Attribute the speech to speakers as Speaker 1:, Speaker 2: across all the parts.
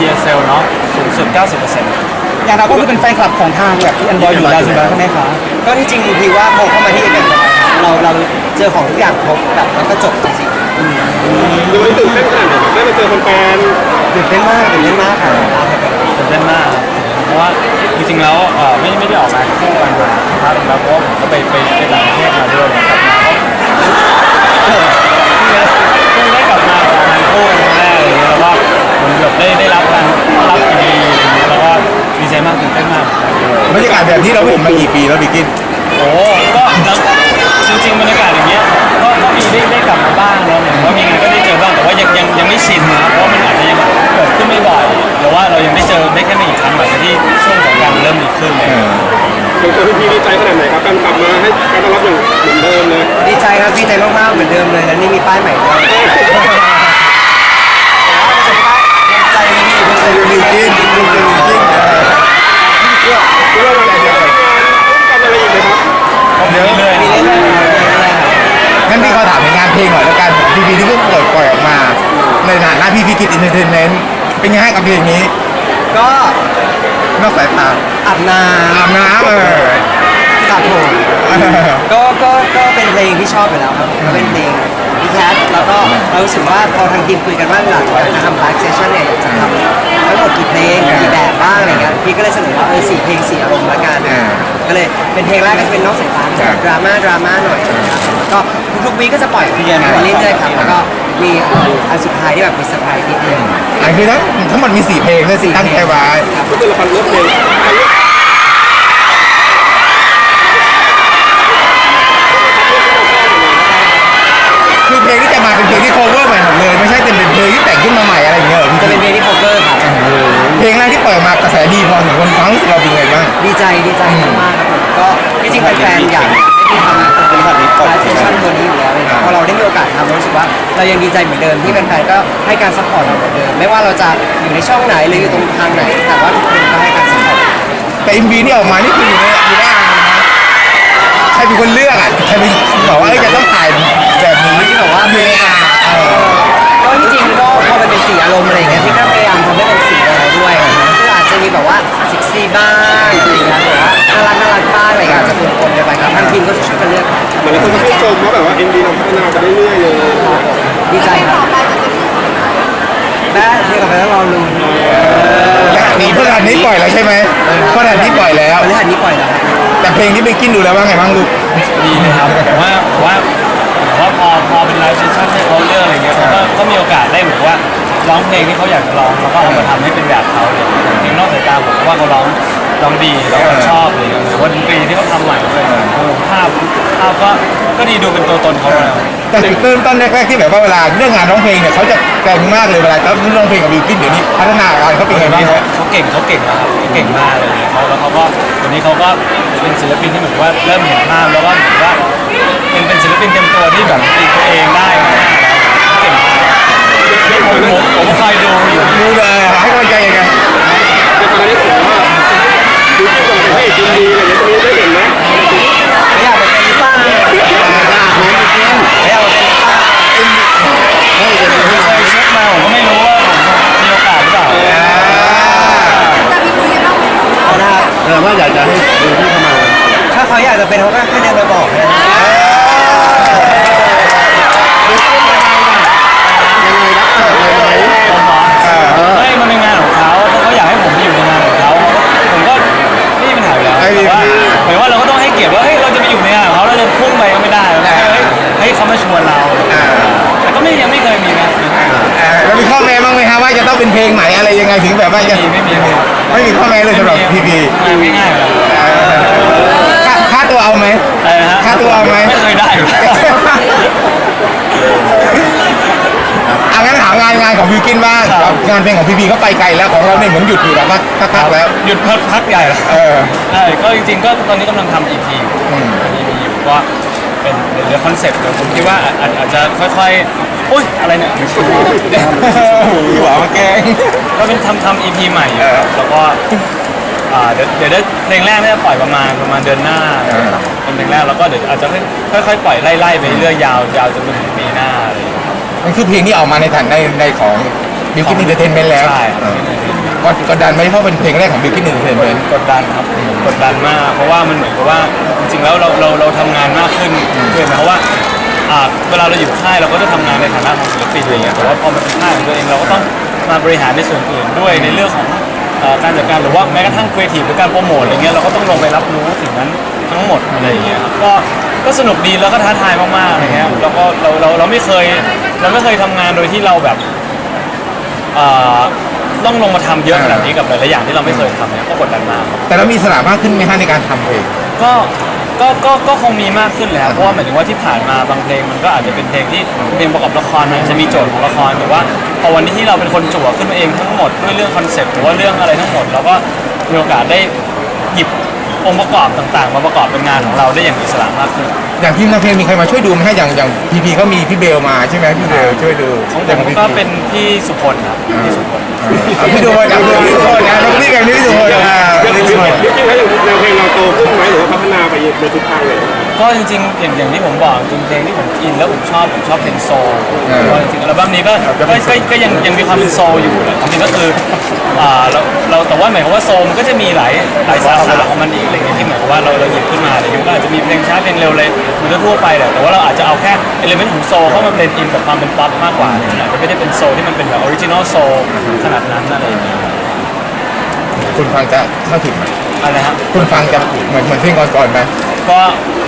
Speaker 1: DSL เนาะสูงสุด 90%
Speaker 2: อย่างเราก็คือเป็นแฟนคลับของทางแบบที่อันบอยอยู่แล้วใช่ไหมใช่ไหมคะ
Speaker 3: ก็ที่จริงพี่ว่าพอเข้ามาที่เอ็นเราเราเจอของทุกอย่างครบแบบแล้วก็จบจริง
Speaker 4: ดูวันนี้ตื่นเต้นขนาดไหนได้มาเจอแฟน
Speaker 3: ๆตื่นเต้นมากตื่นเต้นมากค่ะ
Speaker 1: ตื่นเต้นมากครับเพราะว่าจริงๆแล้วเอ่อไม่ไม่ได้ออกมาคู่กันมาพักหนึ่งแล้วเพราะว่าผมก็ไปไปไปต่างประเทศมาด้วยกลับมาก็เพิ่งได้กลับมาออกงานคู่กันครั้งแรกอะไรอย่างเงี้ยแล้วก็เหมือน แบบได้ได้รับการต้อนรับอย่างดีอะไรอย่างเงี้ยแล้วก็ดีใจมากตื่นเต้นมาก
Speaker 5: บรรยากาศแบบนี้เราไม่เห็นมากี่ปีแล้วบิกกิน
Speaker 1: โอ้ก็แล้วจริงๆบรรยากาศอย่างเงี้ยก็ก็มีได้ได้กลับมาบ้างแล้วเหมือนว่ามีงานก็ได้เจอบ้างแต่ว่ายังยังยังไม่ชินนะเพราะว่ามันอาจจะยังเกิดขึ้นไม่บ่อยหรือว่าเรายังได้เจอได้แค่ไม่กี่ครั้งหลังจากที่ช่วงของกรารเริ่มดีขึ้นเลย
Speaker 4: ๆถึงตัวพี่ดีใจขนาดไหนครับการกลับมาให้การต้อนรับอย่างเหมือนเดิมเลย
Speaker 3: ดีใจครับดีใจมากๆเหมือนเดิมเลยแล้วนี่มีป้ายใหม่ด้วย
Speaker 5: กับเพลงนี้ก็นอกสายตา
Speaker 3: อาบน้
Speaker 5: อาบน้ำเออำ
Speaker 3: สระผมก็ก็ก็เป็นเพลงที่ชอบอยู่แล้วครับก็เป็นเพลง พี่แคทแล้วก็เรารู้สึกว่าพอทางทีมคุยกันว่าหลังจากทำไลฟ์เซสชั่นเนี่ยอยากจะทำทั้งหมดกี่เพลงกี่แบบบ้างอะไรเงี้ยพี่ก็เลยเสนอว่าเออสี่เพลงสี่อารมณ์ละกัน
Speaker 5: อ่า
Speaker 3: ก็เลยเป็นเพลงแรกก็จะเป็นนอกสายตาจะดราม่าดราม่าหน่อยนะครับก็ทุกๆวีคก็จะปล่อยเพลงมาเรื่อยๆครับแล้วก็มีอันสุดท้ายที่แบบมีเซอร์ไพรส์นิดนึง
Speaker 5: อันคือทั้งทั้งหมดมีสี่เพลงด้วยสิตั้งใจไว้
Speaker 4: ก็คือเราฟังเลือกเพลง
Speaker 5: ใจดี
Speaker 3: ใจมากๆครับผมก็ที่จริงแฟนๆอยากให้พี่ทำเป็นแบบนี้ไลฟ์เซสชั่นตัวนี้อยู่แล้วเลยครับพอเราได้มีโอกาสทำเรารู้สึกว่าเรายังดีใจเหมือนเดิมที่แฟนๆก็ให้การซัพพอร์ตเราเหมือนเดิมไม่ว่าเราจะอยู่ในช่องไหนหรืออยู่ตรงทางไหน แต่ว่าทุกคนก็ให้การซัพพอร์ต
Speaker 5: แต่ MV ที่ออกมานี่คืออยู่ในอยู่ในอ่างเลยนะใครเป็นคนเลือกอะใครเป็นบอกว่าเอ้ยจะต้องถ่ายแบบนี้
Speaker 3: ที่บอกว่า
Speaker 5: อยู่ในอ่างเออ
Speaker 3: ก็ที่จริงก็พอมันเป็นสีอารมณ์อะไรอย่างเงี้ยพี่ก็พยายามทำให้เป็นสีอะไรด้วยคืออา จจะมีแบบว่าเซ็กซี่บ้างอะไรอย่างเงี้ยหรือว่าน่ารักน่ารักบ้างอะไรอย่างเงี้ยอาจจะปนๆกันไปครับทางทีมก็ช่วยกันเลือกครับ
Speaker 4: เหมือนเราคนก็ชื่นชมว่าแบบว่าเอ็นดีเราพัฒนาไปเรื่อยๆเลย
Speaker 3: ดีใจครับแม่ที่กับไปแล้วรอลุ้น
Speaker 5: นี่เพื่อนนี้ปล่อยแล้วใช่ไหมเพื่อนนี้ปล่อยแล้ว
Speaker 3: วันนี้หันนี้ปล่อยแล้วครับ
Speaker 5: แต่เพลงที่ไปกินดูแล้วว่าไงบ้างลูก
Speaker 1: ดีเลยครับแต่ว่าแต่ว่าแต่ว่าพอพอเป็นไลฟ์เซสชั่นให้เขาเลือกอะไรเงี้ยเขาก็ก็มีโอกาสได้เหมือนว่า ร้องเพลงที่เขาอยากจะร้องแล้วก็เอามาทำให้เป็นแบบเขาเลยเพลงนอกสายตาผมว่าเขาร้องร้องดีแล้วก็ชอบเลยหรือว่าดนตรีที่เขาทำใหม่ด้วยโอ้โหภาพภาพก็ก็ดีดูเป็นตัวตนเขาเลย
Speaker 5: แต่จุดเริ่มต้นแรกๆที่แบบว่าเวลาเรื่องงานร้องเพลงเนี่ยเขาจะแกร่งมากเลยเวลาเขาร้องเพลงกับบิวกินเดี๋ยวนี้พัฒนาการเขาเป็นไงบ้าง
Speaker 1: นี่
Speaker 5: ครับ
Speaker 1: เขาเก่งเขาเก่งแล้วครับเขาเก่งมากเลยเขาแล้วเขาก็วันนี้เขาก็เป็นศิลปินที่เหมือนว่าเริ่มเห็นภาพแล้วก็เหมือนว่าเป็นเป็นศิลปินเต็มตัวที่แบบตีตัวเองได้มากๆเก่งมากนี่ ผมผมผมคอยดูอยู่
Speaker 5: ดูเลยให้กำลังใจยังไง
Speaker 4: แต่ตอนนี้ผมว่า
Speaker 5: ว่าจะต้องเป็นเพลงไหนอะไรยังไงถึงแบบว่าจะ
Speaker 1: ไม่มีไม่มี
Speaker 5: ไม่มีข้อแม้เลยสำหรับพีพี
Speaker 1: ง่ายๆเลย
Speaker 5: ค่าค่าตัวเอาไหม
Speaker 1: อะไรนะฮะ
Speaker 5: ค่าตัวเอาไหม
Speaker 1: ไม่เคยได้อยู่
Speaker 5: อะงั้นถามงานงานของบิวกินบ้าง
Speaker 1: ครับ
Speaker 5: งานเพลงของพีพีเขาไปไกลแล้วของเราเนี่ยเหมือนหยุดอยู่แล้วว่าพักๆแล้ว
Speaker 1: หยุดพักพักใหญ่แล้ว
Speaker 5: เออ
Speaker 1: ใช่ก็จริงๆก็ตอนนี้กำลังทำ EP อยู่ EP อยู่ก็ เป็นเดี๋ยวคอนเซ็ปต์เดี๋ยวผมคิดว่าอาจอาจจะค่อยๆอุ้ยอะไรเนี่ย
Speaker 5: หัวมาแกง
Speaker 1: ก็เป็นทำทำ EP ใหม่อยู่
Speaker 5: เออ
Speaker 1: แล้วก็อ่าเดี๋ยวเดี๋ยวได้เพลงแรกน่าจะปล่อยประมาณประมาณเดือนหน้านะครับเป็นเพลงแรกแล้วก็เดี๋ยวอาจจะค่อยๆปล่อยไล่ๆไปเรื่อยๆยาวยาวจนถึงปีหน้าอะไรอย่างเงี้ยครับ
Speaker 5: มันคือเพลงที่ออกมาในฐานในในของบิวกิ้นอินเตอร์เทนเมนต์แล้ว
Speaker 1: ใช่
Speaker 5: เออ กดกดดันไหมเพราะเป็นเพลงแรกของบิวกิ้นอินเตอร์เทนเมนต์
Speaker 1: กดดันครับกดดันมาก เพราะว่ามันเหมือนกับว่าจริงๆแล้วเราเราเราทำงานมากขึ้นคือหมายความว่าอ่าเวลาเราอยู่ค่ายเราก็จะทำงานในฐานะของศิลปินอะไรเงี้ยแต่ว่าพอมาเป็นค่ายของตัวเองเราก็ต้องมาบริหารในส่วนอื่นด้วยในเรื่องของเอ่อการจัดการหรือว่าแม้กระทั่งครีเอทีฟหรือการโปรโมทอะไรเงี้ยเราก็ต้องลงไปรับรู้สิ่งนั้นทั้งหมดอะไรอย่างเงี้ยครับก็ก็สนุกดีแล้วก็ท้าทายมากๆอะไรเงี้ยแล้วก็เราเราเราไม่เคยเราไม่เคยทำงานโดยที่เราแบบ เอ่อ ต้องลงมาทำเยอะขนาดนี้กับหลายๆอย่างที่เราไม่เคยทำเนี่ยก็กดดันมากครับ
Speaker 5: แต่เรามีอิสระมากขึ้นไหมฮะในการทำเพลง
Speaker 1: ก็ก็ก็ก็คงมีมากขึ้นแหละเพราะว่าหมายถึงว่าที่ผ่านมาบางเพลงมันก็อาจจะเป็นเพลงที่เป็นเพลงประกอบละครมันอาจจะมีโจทย์ของละครแต่ว่าพอวันนี้ที่เราเป็นคนจั่วขึ้นมาเองทั้งหมดด้วยเรื่องคอนเซ็ปต์หรือว่าเรื่องอะไรทั้งหมดเราก็มีโอกาสได้หยิบ องค์ประกอบต่างๆ มาประกอบเป็นงานของเราได้อย่างอิสระมากขึ้น
Speaker 5: อย่างทีมทำเพลงมีใครมาช่วยดูไหมฮะอย่างอย่างพีพีก็มีพี่เบลมาใช่ไหมพี่เบลช่วยดู
Speaker 1: ของผ
Speaker 5: ย่าม
Speaker 1: ก็
Speaker 5: พี่
Speaker 1: เป็นพี่สุพลครับพี่สุพล
Speaker 5: อ่าพี่ดูนะพี่ดูนะน้องนี่กับนี่พี่ดูนะ
Speaker 4: จริง
Speaker 5: พี่
Speaker 4: จ
Speaker 5: ดู
Speaker 4: ริงๆแล้วแนวเพลงเราโตขึ้นไหมหรือว่าพัฒนาไปในทุกทางเลย
Speaker 1: ก็จริงๆอย่างอย่างที่ผมบอกจริงๆเพลงที่ผมอินแล้วผมชอบผมชอบเพลงโซลเพราะว่าจริงๆอัลบั้มนี้ก็ก็ก็ก็ยังยังมีความเป็นโซลอยู่แหละจริงๆก็คืออ่าเราเราแต่ว่าหมายความว่าโซลมันก็จะมีหลายหลายสาขาของมันอีกอะไรเงี้ยที่หมายความว่าเราเราหยิบขึ้นมาอะไรเงี้ยมันก็อาจจะมีเพลงช้าเพลงเร็วเลยเหมันก็ทั่วไปแหละแต่ว่าเราอาจจะเอาแค่เอลิเมนต์ของโซลเข้ามาเป็นอินกับความเป็นป๊อปมากกว่าอะไรเงี้ยอาจจะไม่ได้เป็นโซลที่มันเป็นแบบออริจินอลโซลขนาดนั้นอะไรอย่างเงี้ย
Speaker 5: คุณฟังจะเข้าถึงไหม
Speaker 1: อะไรครับ
Speaker 5: คุณฟังจะเหมือนเหมือนเพลงก่อนๆไหม
Speaker 1: ก็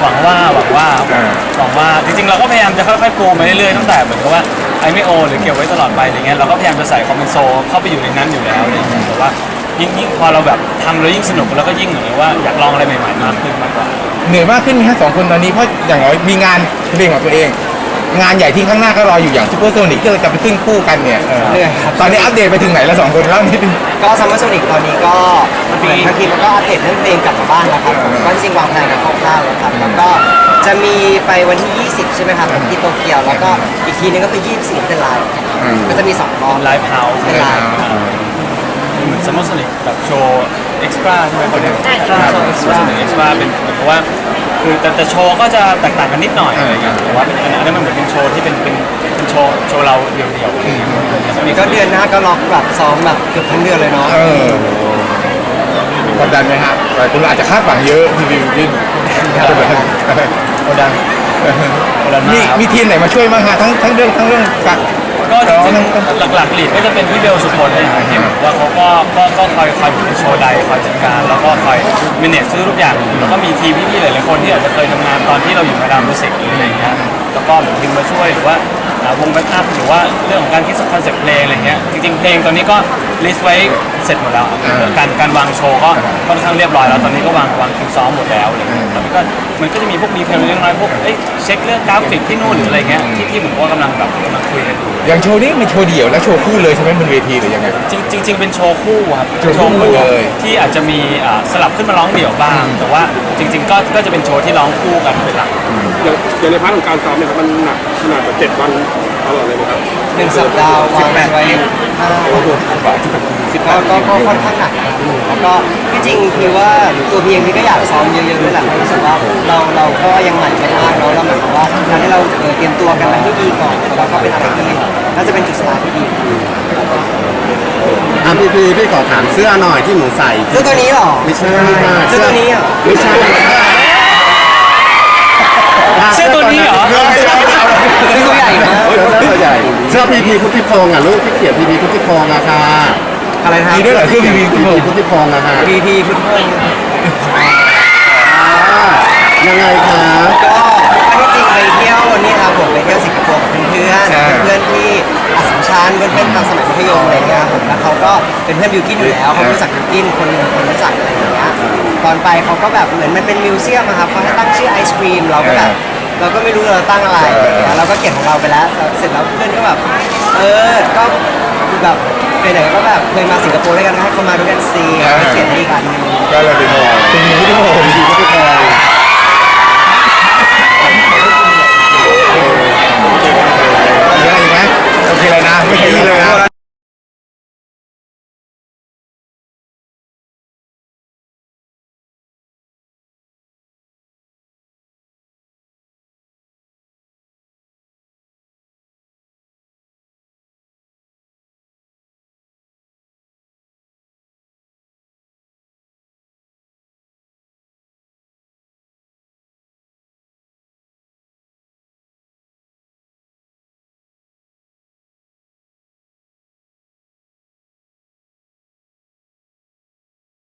Speaker 1: หวังว่าหวังว่า
Speaker 5: อ่า
Speaker 1: หวังว่าจริงๆ เราก็พยายามจะค่อยๆปูมาเรื่อยๆตั้งแต่เหมือนกับว่าไอไม่โอหรือเก็บไว้ตลอดไปอะไรเงี้ยเราก็พยายามจะใส่คอมเมนโซเข้าไปอยู่ในนั้นอยู่แล้วอะไรเงี้ยแต่ว่ายิ่งยิ่งพอเราแบบทำแล้วยิ่งสนุกแล้วก็ยิ่งเหมือนกับว่าอยากลองอะไรใหม่ๆมากขึ้นมากกว่า
Speaker 5: เหนื่อยมากขึ้นไหมฮะสองคนตอนนี้เพราะอย่างน้อยมีงานเพลงของตัวเอง งานใหญ่ที่ข้างหน้าก็รออยู่อย่างซูเปอร์โซนิกที่เราจะไปขึ้นคู่กันเนี่ยเออ
Speaker 3: เหนื่อยครับ
Speaker 5: ตอนนี้อัปเดตไปถึงไหนแล้วสองคนเล่านิดนึง
Speaker 3: ก็ซัมเมอร์โซนิกตอนนี้ก็เหมือนทางทีมก็อัปเดตเรื่องเพลงกลับมาบ้านแล้วครับก็จริงๆวางแผนกันคร่าวๆแล้วครับแล้วก็จะมีไปวันที่ 20 ใช่ไหมครับที่โตเกียวแล้วก็อีกทีนึงก็คือ 24เป็นไลฟ์
Speaker 5: อืม
Speaker 3: ก็จะมีสองรอบ
Speaker 1: ไลฟ์เฮาส์
Speaker 3: เป็นไลฟ์
Speaker 1: เหมือนซัมเมอร์โซนิกแบบโชว์เอ็กซ์ตร้าใช่ไหมเขาเรียก
Speaker 3: ใช่ครับโชว์ extra
Speaker 1: เอ็กซ์ตร้าเป็นเหมือนกับว่า คือแต่แต่โชว์ก็จะแตกต่างกันนิดหน่อยอะไรเงี้ยแต่ว่าเป็นอัน เดือ
Speaker 3: นหน้าก็ล็อกแบบซ้อมแบบเกือบทั้งเดือนเลยเนาะ
Speaker 5: เออกดดันไหมฮะหลายคนอาจจะคาดหวังเยอะทีวีดิ้น
Speaker 1: กดดันกดดัน
Speaker 5: มี
Speaker 1: มากครับ
Speaker 5: มีทีมไหนมาช่วยบ้างฮะทั้งทั้งเรื่องทั้งเรื่องการ
Speaker 1: ก็จ
Speaker 5: ร้อง
Speaker 1: ริง
Speaker 5: ทั้ง
Speaker 1: ๆหลักๆลีดก็จะเป็นพี่เบลสุพลเนี่ยครับที่แบบว่าเขาก็ก็ก็คอยคอยอยู่ในโชว์ใดคอยจัดการ แล้วก็คอยมิเนจซื้อทุกอย่างแล้วก็มีทีมพี่ๆหลายๆคนที่อาจจะเคยทำงานตอนที่เราอยู่มาดามมิวสิกหรืออะไรอย่างเงี้ย แล้วก็เหมือนทีมมาช่วยหรือว่าอ่าวงแบ็คอัพหรือว่าเรื่องของการคิดคอนเซ็ปต์เพลงอะไรเงี้ยจริงๆเพลงตอนนี้ก็ลิสต์ไว้เสร็จหมดแล้วการการวางโชว์ก็ค่อนข้างเรียบร้อยแล้วตอนนี้ก็วางวางคิวซ้อมหมดแล้วอะไรเงี้ยแล้วมันก็มันก็จะมีพวกดีเทลเล็กน้อยพวกเอ้ยเช็คเรื่องกราฟิกที่นู่นหรืออะไรเงี้ยที่ที่ผมว่ากำลังแบบกำลังคุยกันอยู่
Speaker 5: อย่างโชว์นี้เป็นโชว์เดี่ยวและโชว์คู่เลยใช่ไหมบนเวทีหรือยังไง
Speaker 1: จริงจริง ๆ เป็นโชว์คู่ครับ
Speaker 5: โชว์คู่เลย
Speaker 1: ที่อาจจะมีอ่าสลับขึ้นมาร้องเดี่ยวบ้าง แต่ว่าจริง ๆ ก็ก็จะเป็นโชว์ที่ร้องคู่กันเป็นหลัก
Speaker 4: อย่างอย่างในพาร์ทของการซ้อมเนี่ยครับมันหนักขนาดแบบเจ็ดวันตลอดเลยไหมครับ
Speaker 3: หนึ่งสัปดาห์วางไว้ห้าก็ก็ก็ค่อนข้างหนักนะครับแล้วก็ที่จริงคือว่าตัวพีเองพี่ก็อยากซ้อมเยอะๆด้วยแหละเพราะรู้สึกว่าเราเราก็ยังใหม่ไม่มากเนาะเราหมายความว่าการที่เราเอ่อเตรียมตัวกันมาให้ดีก่อนแล้วก็เป็นอะไรที่น่าจะเป็นจุดสตาร์ทที่ดี
Speaker 6: อะพี่พี่พี่ขอถามเสื้อหน่อยที่หนูใส่
Speaker 3: เสื้อตัวนี้เหรอ
Speaker 6: ไม่ใช่ค่ะ
Speaker 3: เสื้อตัวนี้เหรอ
Speaker 6: ไม่ใช่
Speaker 1: เสื้อตัวนี้เหรอ
Speaker 3: เสื้อตัวใหญ่มาก
Speaker 6: เสื้อตัวใหญ่เสื้อพีพีพุทธิพงษ์อะลูกที่เขียนพีพีพุทธิพงษ์อะค่ะ
Speaker 3: อะไรนะครับ
Speaker 5: มีด้วยเหรอเสื้อพีพี
Speaker 6: พีพีพุทธิพงษ์อะค่ะ
Speaker 3: พีพีพุทธพงศ์
Speaker 6: อ่ายังไงคะ
Speaker 3: ก็อันที่จริงไปเที่ยวนี่ครับผมไปเที่ยวสิงคโปร์กับเพื่อนๆเพื่อนๆที่อัสสัมชัญเพื่อนๆตอนสมัยมัธยมอะไรเงี้ยผมแล้วเขาก็เป็นเพื่อนบิวกินอยู่แล้วเขารู้จักบิวกินคนหนึงคนรู้จักอะไรอย่างเงี้ยตอนไปเขาก็แบบเหมือนมันเป็นมิวเซียมอะครับเขาให้ตั้งชื่อไอศครีมเราก็แบบ เราก็ไม่รู้เราตั้งอะไรอะไรเงี้ยเราก็เก็บของเราไปแล้ว เสร็จแล้วเพื่อนก็แบบเออก็แบบไหนๆก็แบบเคยมาสิงคโปร์ด้วยกันก็ให้เขามาด้วยกันสิก็เขียนให้อีกอันหนึง
Speaker 5: ก็เลยเป็นคุณมีที่โม
Speaker 6: พีพีพุทธิพงษ์
Speaker 5: มีอะไรอีกไหมโอเ